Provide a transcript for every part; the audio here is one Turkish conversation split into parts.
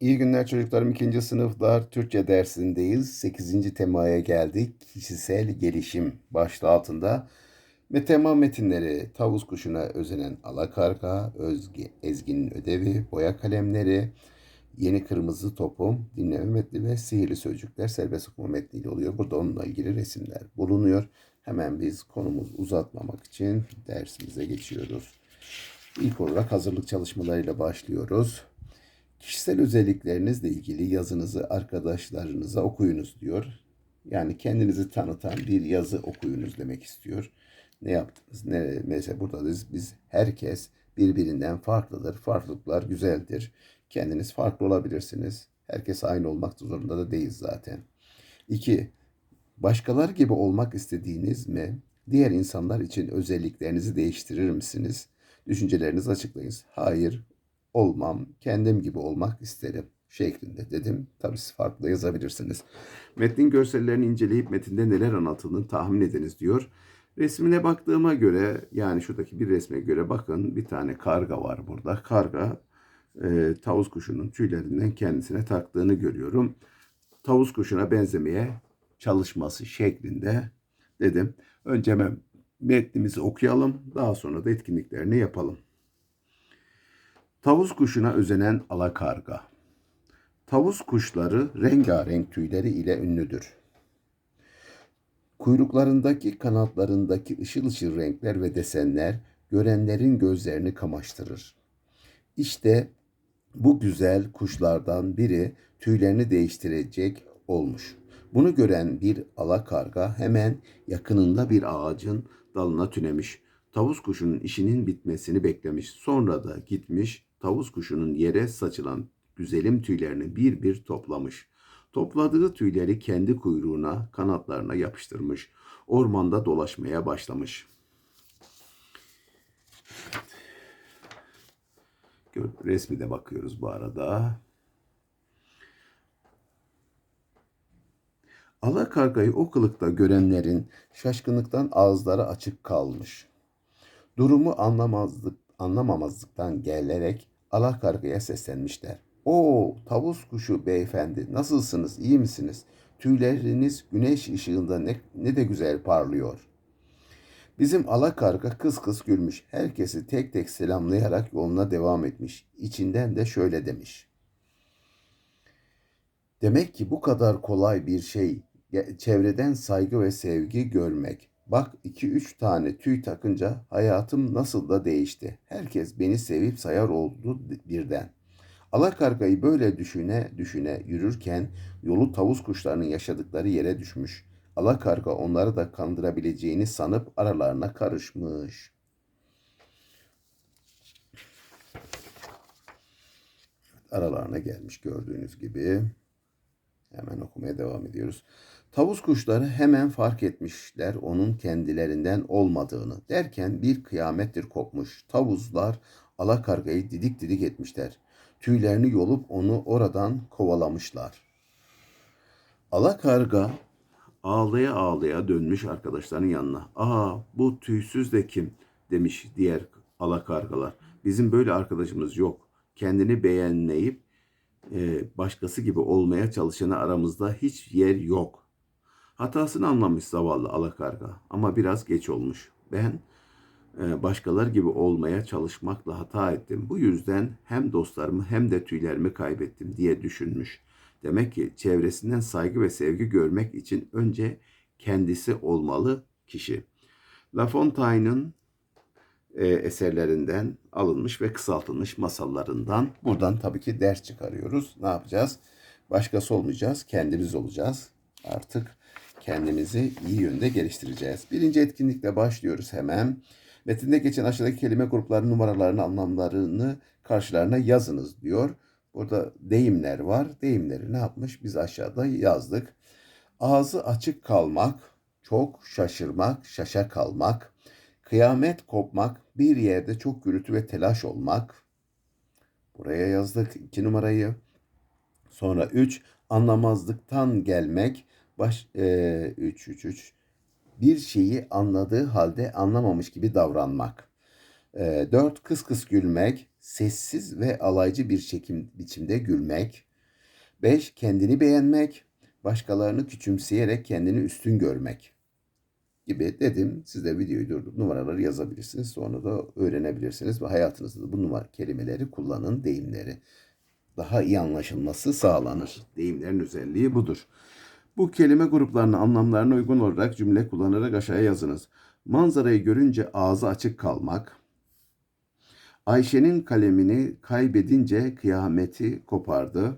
İyi günler çocuklarım. İkinci sınıflar Türkçe dersindeyiz. Sekizinci temaya geldik. Kişisel gelişim başlığı altında. Ve tema metinleri tavus kuşuna özenen alakarga, Özge, Ezgi'nin ödevi, boya kalemleri, yeni kırmızı topum, dinleme metni ve sihirli sözcükler serbest okuma metniyle oluyor. Burada onunla ilgili resimler bulunuyor. Hemen biz konumuz uzatmamak için dersimize geçiyoruz. İlk olarak hazırlık çalışmalarıyla başlıyoruz. Kişisel özelliklerinizle ilgili yazınızı arkadaşlarınıza okuyunuz diyor. Yani kendinizi tanıtan bir yazı okuyunuz demek istiyor. Ne yaptınız? Ne, mesela burada biz, biz herkes birbirinden farklıdır. Farklılıklar güzeldir. Kendiniz farklı olabilirsiniz. Herkes aynı olmak zorunda da değil zaten. İki, başkalar gibi olmak istediğiniz mi? Diğer insanlar için özelliklerinizi değiştirir misiniz? Düşüncelerinizi açıklayınız. Hayır, olmam, kendim gibi olmak isterim şeklinde dedim. Tabii siz farklı yazabilirsiniz. Metnin görsellerini inceleyip metinde neler anlatıldığını tahmin ediniz diyor. Resmine baktığıma göre yani şuradaki bir resme göre bakın bir tane karga var burada. Karga e, tavus kuşunun tüylerinden kendisine taktığını görüyorum. Tavus kuşuna benzemeye çalışması şeklinde dedim. Önce metnimizi okuyalım. Daha sonra da etkinliklerini yapalım. Tavus kuşuna özenen alakarga. Tavus kuşları rengarenk tüyleri ile ünlüdür. Kuyruklarındaki kanatlarındaki ışıl ışıl renkler ve desenler görenlerin gözlerini kamaştırır. İşte bu güzel kuşlardan biri tüylerini değiştirecek olmuş. Bunu gören bir alakarga hemen yakınında bir ağacın dalına tünemiş. Tavus kuşunun işinin bitmesini beklemiş. Sonra da gitmiş tavus kuşunun yere saçılan güzelim tüylerini bir bir toplamış. Topladığı tüyleri kendi kuyruğuna, kanatlarına yapıştırmış. Ormanda dolaşmaya başlamış. Resmi de bakıyoruz bu arada. Alakargayı o kılıkta görenlerin şaşkınlıktan ağızları açık kalmış. Durumu anlamazlık, anlamamazlıktan gelerek alakargaya seslenmişler. O tavus kuşu beyefendi nasılsınız iyi misiniz? Tüyleriniz güneş ışığında ne, ne de güzel parlıyor. Bizim alakarga kıs kıs gülmüş. Herkesi tek tek selamlayarak yoluna devam etmiş. İçinden de şöyle demiş. Demek ki bu kadar kolay bir şey çevreden saygı ve sevgi görmek. Bak iki üç tane tüy takınca hayatım nasıl da değişti. Herkes beni sevip sayar oldu birden. Alakargayı böyle düşüne düşüne yürürken yolu tavus kuşlarının yaşadıkları yere düşmüş. Alakarga onları da kandırabileceğini sanıp aralarına karışmış. Aralarına gelmiş gördüğünüz gibi. Hemen okumaya devam ediyoruz. Tavus kuşları hemen fark etmişler onun kendilerinden olmadığını. Derken bir kıyamettir kopmuş. Tavuzlar alakargayı didik didik etmişler. Tüylerini yolup onu oradan kovalamışlar. Alakarga ağlaya ağlaya dönmüş arkadaşlarının yanına. Aa bu tüysüz de kim demiş diğer alakargalar. Bizim böyle arkadaşımız yok. Kendini beğenmeyip e, başkası gibi olmaya çalışana aramızda hiç yer yok. Hatasını anlamış zavallı alakarga ama biraz geç olmuş. Ben e, başkalar gibi olmaya çalışmakla hata ettim. Bu yüzden hem dostlarımı hem de tüylerimi kaybettim diye düşünmüş. Demek ki çevresinden saygı ve sevgi görmek için önce kendisi olmalı kişi. La Fontaine'ın e, eserlerinden alınmış ve kısaltılmış masallarından. Buradan tabii ki ders çıkarıyoruz. Ne yapacağız? Başkası olmayacağız, kendimiz olacağız. Artık kendimizi iyi yönde geliştireceğiz. Birinci etkinlikle başlıyoruz hemen. Metinde geçen aşağıdaki kelime gruplarının numaralarını, anlamlarını karşılarına yazınız diyor. Burada deyimler var. Deyimleri ne yapmış? Biz aşağıda yazdık. Ağzı açık kalmak, çok şaşırmak, şaşa kalmak, kıyamet kopmak, bir yerde çok gürültü ve telaş olmak. Buraya yazdık iki numarayı. Sonra üç, anlamazlıktan gelmek, baş, e, üç, üç, üç, bir şeyi anladığı halde anlamamış gibi davranmak. E, dört, kıs kıs gülmek, sessiz ve alaycı bir çekim biçimde gülmek. 5. Kendini beğenmek. Başkalarını küçümseyerek kendini üstün görmek gibi dedim. Siz de videoyu durdurup numaraları yazabilirsiniz. Sonra da öğrenebilirsiniz ve hayatınızda da bu numara kelimeleri kullanın, deyimleri. Daha iyi anlaşılması sağlanır. Deyimlerin özelliği budur. Bu kelime gruplarının anlamlarına uygun olarak cümle kullanarak aşağıya yazınız. Manzarayı görünce ağzı açık kalmak. Ayşe'nin kalemini kaybedince kıyameti kopardı.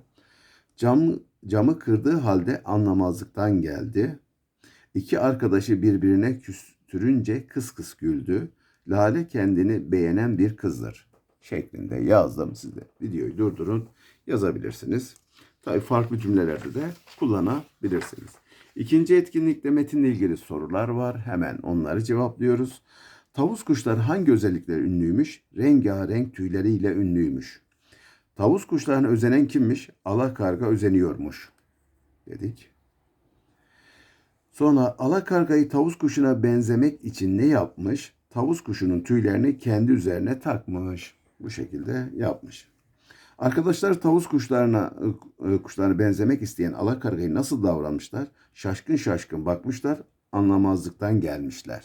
Cam, camı kırdığı halde anlamazlıktan geldi. İki arkadaşı birbirine küstürünce kıs kıs güldü. Lale kendini beğenen bir kızdır şeklinde yazdım size. Videoyu durdurun yazabilirsiniz. Tabii farklı cümlelerde de kullanabilirsiniz. İkinci etkinlikte metinle ilgili sorular var. Hemen onları cevaplıyoruz. Tavus kuşları hangi özellikler ünlüymüş? Rengarenk tüyleriyle ünlüymüş. Tavus kuşlarına özenen kimmiş? Alakarga özeniyormuş dedik. Sonra alakargayı tavus kuşuna benzemek için ne yapmış? Tavus kuşunun tüylerini kendi üzerine takmış. Bu şekilde yapmış. Arkadaşlar tavus kuşlarına e, kuşlarına benzemek isteyen alakargayı nasıl davranmışlar? Şaşkın şaşkın bakmışlar, anlamazlıktan gelmişler.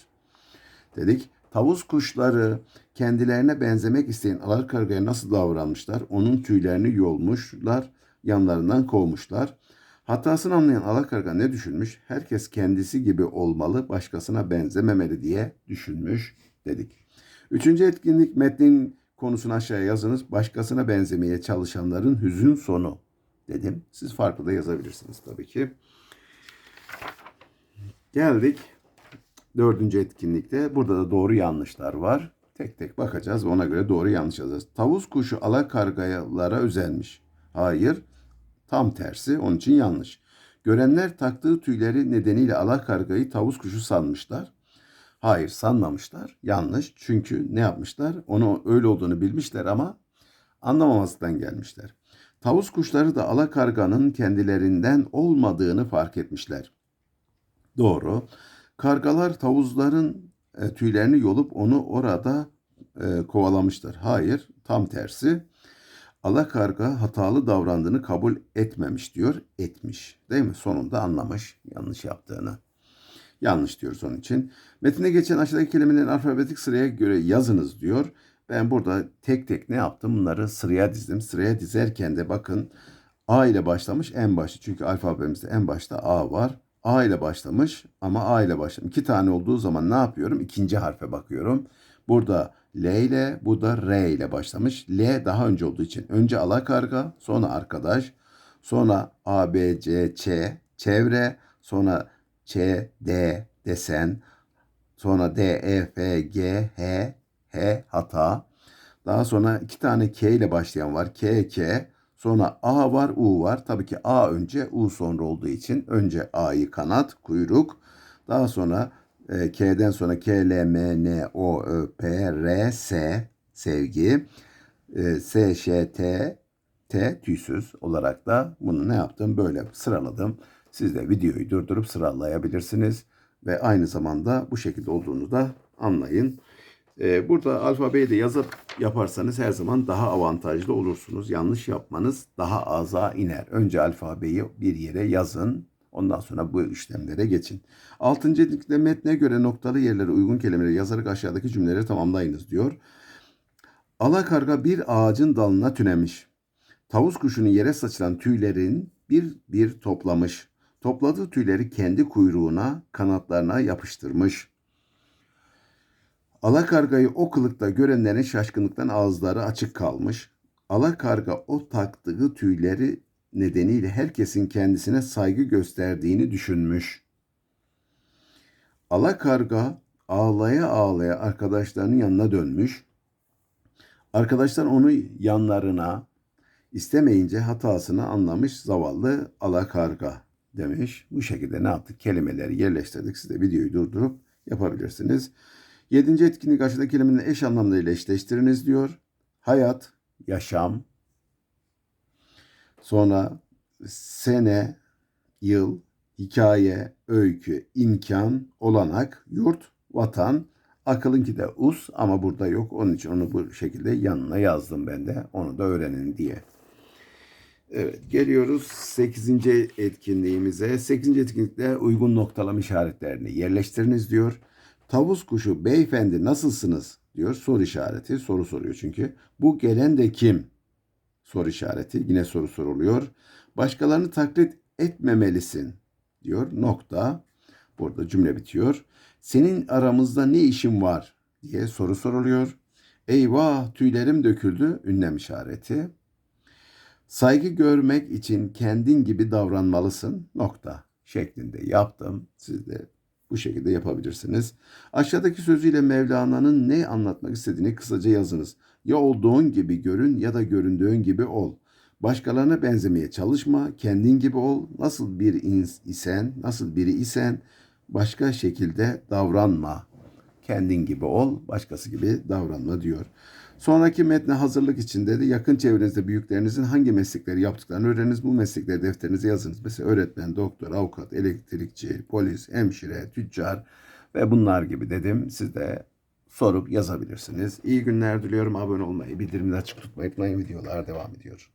Dedik. Tavus kuşları kendilerine benzemek isteyen alakargaya nasıl davranmışlar? Onun tüylerini yolmuşlar, yanlarından kovmuşlar. Hatasını anlayan alakarga ne düşünmüş? Herkes kendisi gibi olmalı, başkasına benzememeli diye düşünmüş dedik. Üçüncü etkinlik metnin konusunu aşağıya yazınız. Başkasına benzemeye çalışanların hüzün sonu dedim. Siz farklı da yazabilirsiniz tabii ki. Geldik dördüncü etkinlikte. Burada da doğru yanlışlar var. Tek tek bakacağız ve ona göre doğru yanlış yazacağız. Tavus kuşu alakargalara özelmiş. Hayır. Tam tersi. Onun için yanlış. Görenler taktığı tüyleri nedeniyle alakargayı tavus kuşu sanmışlar. Hayır sanmamışlar. Yanlış. Çünkü ne yapmışlar? Onu öyle olduğunu bilmişler ama anlamamazlıktan gelmişler. Tavus kuşları da alakarganın kendilerinden olmadığını fark etmişler. Doğru. Kargalar tavuzların e, tüylerini yolup onu orada e, kovalamışlar. Hayır, tam tersi. Alakarga hatalı davrandığını kabul etmemiş diyor, etmiş. Değil mi? Sonunda anlamış yanlış yaptığını. Yanlış diyoruz onun için. Metinde geçen aşağıdaki kelimelerin alfabetik sıraya göre yazınız diyor. Ben burada tek tek ne yaptım? Bunları sıraya dizdim. Sıraya dizerken de bakın A ile başlamış en başta. Çünkü alfabemizde en başta A var. A ile başlamış ama A ile başlamış. İki tane olduğu zaman ne yapıyorum? İkinci harfe bakıyorum. Burada L ile, bu da R ile başlamış. L daha önce olduğu için önce alakarga, sonra arkadaş, sonra A, B, C, Ç, çevre, sonra Ç, D, desen, sonra D, E, F, G, H, H, hata. Daha sonra iki tane K ile başlayan var. K, K. Sonra A var, U var. Tabii ki A önce, U sonra olduğu için önce A'yı kanat, kuyruk. Daha sonra e, K'den sonra K, L, M, N, O, Ö, P, R, S sevgi. E, S, Ş, T, T tüysüz olarak da bunu ne yaptım? Böyle sıraladım. Siz de videoyu durdurup sıralayabilirsiniz. Ve aynı zamanda bu şekilde olduğunu da anlayın. Ee, burada alfabeyi de yazıp yaparsanız her zaman daha avantajlı olursunuz. Yanlış yapmanız daha aza iner. Önce alfabeyi bir yere yazın. Ondan sonra bu işlemlere geçin. Altıncı dikte metne göre noktalı yerlere uygun kelimeleri yazarak aşağıdaki cümleleri tamamlayınız diyor. Alakarga bir ağacın dalına tünemiş. Tavus kuşunun yere saçılan tüylerin bir bir toplamış. Topladığı tüyleri kendi kuyruğuna, kanatlarına yapıştırmış. Alakargayı o kılıkta görenlerin şaşkınlıktan ağızları açık kalmış. Alakarga o taktığı tüyleri nedeniyle herkesin kendisine saygı gösterdiğini düşünmüş. Alakarga ağlaya ağlaya arkadaşlarının yanına dönmüş. Arkadaşlar onu yanlarına istemeyince hatasını anlamış zavallı alakarga demiş. Bu şekilde ne yaptık? Kelimeleri yerleştirdik. Siz de videoyu durdurup yapabilirsiniz. Yedinci etkinlik aşağıdaki kelimenin eş anlamlarıyla eşleştiriniz diyor. Hayat, yaşam. Sonra sene, yıl, hikaye, öykü, imkan, olanak, yurt, vatan. Akılınki de us ama burada yok. Onun için onu bu şekilde yanına yazdım ben de. Onu da öğrenin diye. Evet, geliyoruz 8. etkinliğimize. 8. etkinlikte uygun noktalama işaretlerini yerleştiriniz diyor. Tavus kuşu beyefendi nasılsınız diyor soru işareti. Soru soruyor çünkü. Bu gelen de kim? Soru işareti. Yine soru soruluyor. Başkalarını taklit etmemelisin diyor. Nokta. Burada cümle bitiyor. Senin aramızda ne işin var diye soru soruluyor. Eyvah tüylerim döküldü. Ünlem işareti. Saygı görmek için kendin gibi davranmalısın. Nokta şeklinde yaptım. Siz de bu şekilde yapabilirsiniz. Aşağıdaki sözüyle Mevlana'nın ne anlatmak istediğini kısaca yazınız. Ya olduğun gibi görün ya da göründüğün gibi ol. Başkalarına benzemeye çalışma, kendin gibi ol. Nasıl bir isen, nasıl biri isen başka şekilde davranma. Kendin gibi ol, başkası gibi davranma diyor. Sonraki metne hazırlık içinde de yakın çevrenizde büyüklerinizin hangi meslekleri yaptıklarını öğreniniz. Bu meslekleri defterinize yazınız. Mesela öğretmen, doktor, avukat, elektrikçi, polis, hemşire, tüccar ve bunlar gibi dedim. Siz de sorup yazabilirsiniz. İyi günler diliyorum. Abone olmayı, bildirimleri açık tutmayı unutmayın. Videolar devam ediyor.